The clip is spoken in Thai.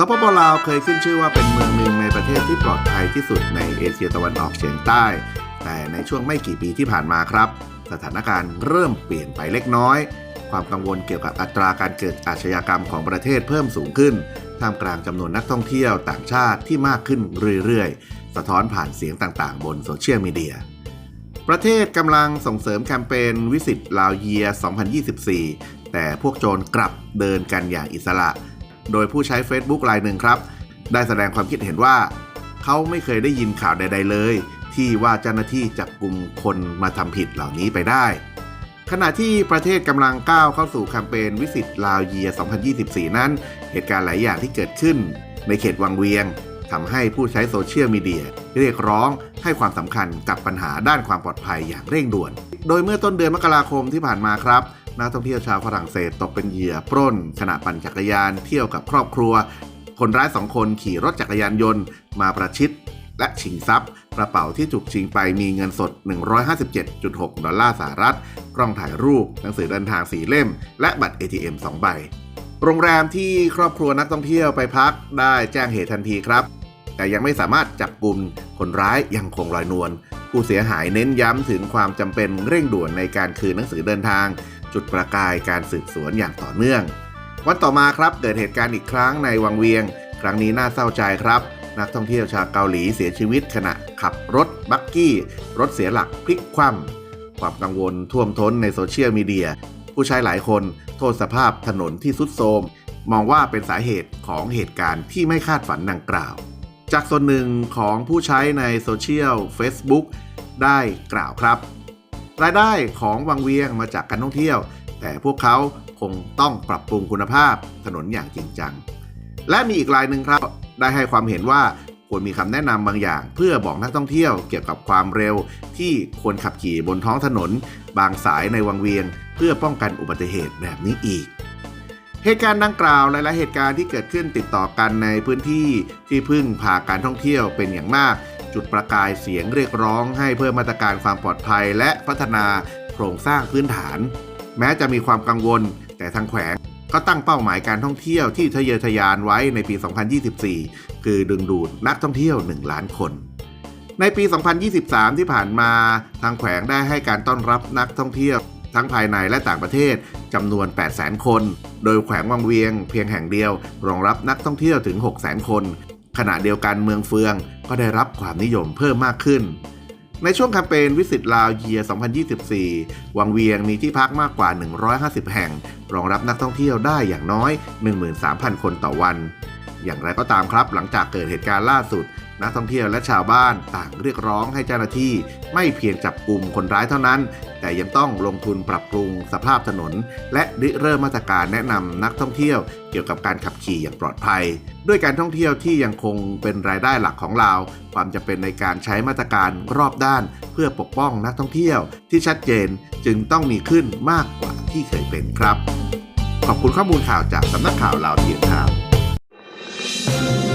สปปลาวเคยขึ้นชื่อว่าเป็นเมืองหนึ่งในประเทศที่ปลอดภัยที่สุดในเอเชียตะวันออกเฉียงใต้ แต่ในช่วงไม่กี่ปีที่ผ่านมาครับ สถานการณ์เริ่มเปลี่ยนไปเล็กน้อย ความกังวลเกี่ยวกับอัตราการเกิดอาชญากรรมของประเทศเพิ่มสูงขึ้น ท่ามกลางจำนวนนักท่องเที่ยวต่างชาติที่มากขึ้นเรื่อยๆ สะท้อนผ่านเสียงต่างๆ บนโซเชียลมีเดีย ประเทศกำลังส่งเสริมแคมเปญวิสิตลาวเยีย 2024 แต่พวกโจรกลับเดินกันอย่างอิสระ โดยผู้ใช้ Facebook รายหนึ่งครับ ได้แสดงความคิดเห็นว่า เขาไม่เคยได้ยินข่าวใด ๆ เลย ที่ว่าเจ้าหน้าที่จับกลุ่มคนมาทำผิดเหล่านี้ไปได้ขณะที่ประเทศกำลังก้าวเข้าสู่แคมเปญวิสิตลาวเยีย 2024 นั้น เหตุการณ์หลายอย่างที่เกิดขึ้น ในเขตวังเวียง ทำให้ผู้ใช้โซเชียลมีเดียเรียกร้องให้ความสำคัญกับปัญหาด้านความปลอดภัยอย่างเร่งด่วน โดยเมื่อต้นเดือนมกราคมที่ผ่านมาครับนักท่องเที่ยวชาวฝรั่งเศสตกเป็นเหยื่อปล้นขณะปั่นจักรยานเที่ยวกับครอบครัว คนร้ายสองคนขี่รถจักรยานยนต์ มาประชิดและชิงทรัพย์ กระเป๋าที่ถูกชิงไปมีเงินสด 157.6 ดอลลาร์สหรัฐ กล้องถ่ายรูป หนังสือเดินทางสีเล่ม และบัตร ATM 2 ใบ โรงแรมที่ครอบครัวนักท่องเที่ยวไปพักได้แจ้งเหตุทันทีครับ แต่ยังไม่สามารถจับกลุ่มคนร้ายยังคงลอยนวลผู้เสียหายเน้นย้ำถึงความจำเป็นเร่งด่วนในการคืนหนังสือเดินทาง จุดประกายการสืบสวนอย่างต่อเนื่อง วันต่อมาครับเกิดเหตุการณ์อีกครั้งในวังเวียง ครั้งนี้น่าเศร้าใจครับ นักท่องเที่ยวชาวเกาหลีเสียชีวิตขณะขับรถบักกี้ รถเสียหลักพลิกคว่ำความกังวลท่วมท้นในโซเชียลมีเดียผู้ใช้หลายคนโทษสภาพถนนที่สุดโทรมมองว่าเป็นสาเหตุของเหตุการณ์ที่ไม่คาดฝันดังกล่าว จากส่วนหนึ่งของผู้ใช้ในโซเชียล Facebook ได้กล่าวครับ รายได้ของวังเวียงมาจากการท่องเที่ยว แต่พวกเขาคงต้องปรับปรุงคุณภาพถนนอย่างจริงจัง และมีอีกรายหนึ่งครับ ได้ให้ความเห็นว่าควรมีคำแนะนำบางอย่าง เพื่อบอกนักท่องเที่ยวเกี่ยวกับความเร็ว ที่ควรขับขี่บนท้องถนน บางสายในวังเวียง เพื่อป้องกันอุบัติเหตุแบบนี้อีก เหตุการณ์ดังกล่าวหลายๆเหตุการณ์ที่เกิดขึ้นติดต่อกันในพื้นที่ที่พึ่งพาการท่องเที่ยวเป็นอย่างมาก จุดประกายเสียงเรียกร้องให้เพิ่มมาตรการความปลอดภัย และพัฒนาโครงสร้างพื้นฐาน แม้จะมีความกังวล แต่ทางแขวงก็ตั้งเป้าหมายการท่องเที่ยวที่ทะเยอทะยานไว้ในปี 2024 คือดึงดูดนักท่องเที่ยว 1 ล้านคน ในปี 2023 ที่ผ่านมาทางแขวงได้ให้การต้อนรับนักท่องเที่ยว ทั้งภายในและต่างประเทศจำนวน 800,000 คน โดยแขวงวังเวียงเพียงแห่งเดียว รองรับนักท่องเที่ยวถึง 600,000 คน ขณะเดียวกันเมืองเฟืองก็ได้รับความนิยมเพิ่มมากขึ้น ในช่วงแคมเปญวิสิตลาวเยีย 2024 วังเวียงมีที่พักมากกว่า 150 แห่ง รองรับนักท่องเที่ยวได้อย่างน้อย 13,000 คนต่อวัน อย่างไรก็ตามครับ หลังจากเกิดเหตุการณ์ล่าสุด นักท่องเที่ยวและชาวบ้านต่างเรียกร้องให้เจ้าหน้าที่ ไม่เพียงจับกลุ่มคนร้ายเท่านั้น แต่ยังต้องลงทุนปรับปรุงสภาพถนน และริเริ่มมาตรการแนะนำนักท่องเที่ยวเกี่ยวกับการขับขี่อย่างปลอดภัย ด้วยการท่องเที่ยวที่ยังคงเป็นรายได้หลักของเราความจำเป็นในการใช้มาตรการรอบด้าน เพื่อปกป้องนักท่องเที่ยวที่ชัดเจนจึงต้องมีขึ้นมากกว่าที่เคยเป็นครับ ขอบคุณข้อมูลข่าวจากสำนักข่าวลาวเทียมข่าว Thank you.